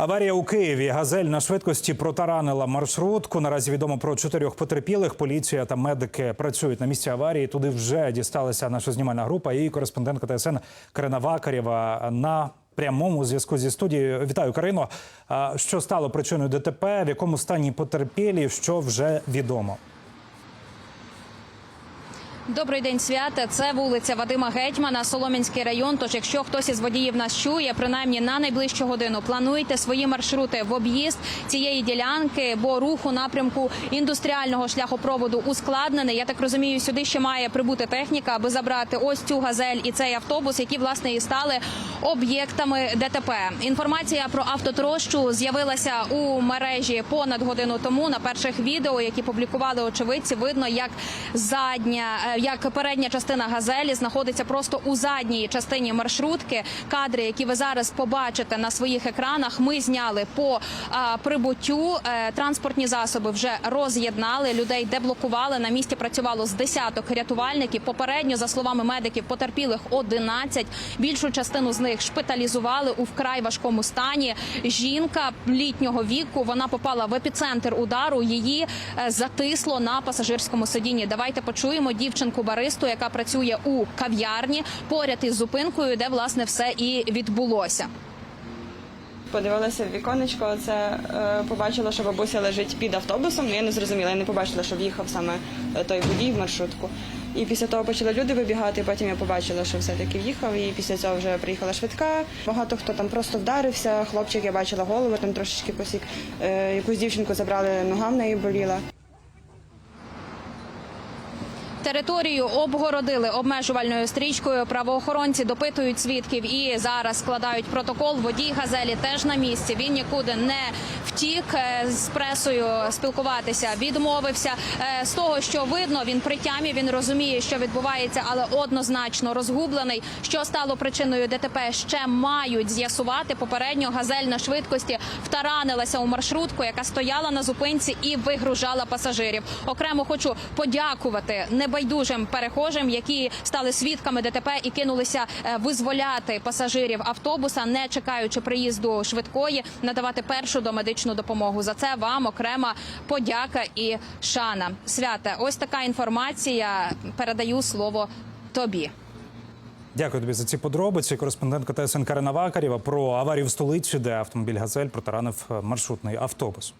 Аварія у Києві. Газель на швидкості протаранила маршрутку. Наразі відомо про чотирьох потерпілих. Поліція та медики працюють на місці аварії. Туди вже дісталася наша знімальна група. І кореспондентка ТСН Карина Вакарєва на прямому зв'язку зі студією. Вітаю, Карино. Що стало причиною ДТП? В якому стані потерпілі? Що вже відомо? Добрий день, свята. Це вулиця Вадима Гетьмана, Солом'янський район. Тож, якщо хтось із водіїв нас чує, принаймні на найближчу годину плануйте свої маршрути в об'їзд цієї ділянки, бо рух у напрямку індустріального шляхопроводу ускладнений. Я так розумію, сюди ще має прибути техніка, аби забрати ось цю газель і цей автобус, які власне і стали об'єктами ДТП. Інформація про автотрощу з'явилася у мережі понад годину тому. На перших відео, які публікували очевидці, видно, як задня, е, як передня частина газелі знаходиться просто у задній частині маршрутки. Кадри, які ви зараз побачите на своїх екранах, ми зняли по прибуттю. Е, Транспортні засоби вже роз'єднали людей, деблокували. На місці працювало з десяток рятувальників. Попередньо, за словами медиків, потерпілих 11. Більшу частину з них шпиталізували у вкрай важкому стані. Жінка літнього віку вона попала в епіцентр удару. Її е, затисло на пасажирському сидінні. Давайте почуємо дівчинку баристу, яка працює у кав'ярні поряд із зупинкою, де власне все і відбулося. Подивилася в віконечко, це е, побачила, що бабуся лежить під автобусом. Я не зрозуміла, я не побачила, що в'їхав саме е, той водій в маршрутку. І після того почали люди вибігати. Потім я побачила, що все-таки в'їхав. І після цього вже приїхала швидка. Багато хто там просто вдарився. Хлопчик, я бачила голову, там трошечки посік. Е, якусь дівчинку забрали, нога в неї боліла. Територію обгородили обмежувальною стрічкою. Правоохоронці допитують свідків і зараз складають протокол. Водій газелі теж на місці. Він нікуди не втік е, з пресою спілкуватися. Відмовився Е, з того, що видно. Він при тямі, він розуміє, що відбувається, але однозначно розгублений. Що стало причиною ДТП? Ще мають з'ясувати. Попередньо газель на швидкості втаранилася у маршрутку, яка стояла на зупинці і вигружала пасажирів. Окремо хочу подякувати небайдужим перехожим, які стали свідками ДТП і кинулися е, визволяти пасажирів автобуса, не чекаючи приїзду швидкої, надавати першу домедичну допомогу. За це вам окрема подяка і шана. Свята, ось така інформація. Передаю слово тобі. Дякую тобі за ці подробиці. Кореспондентка ТСН Карина Вакарєва про аварію в столиці, де автомобіль Газель протаранив маршрутний автобус.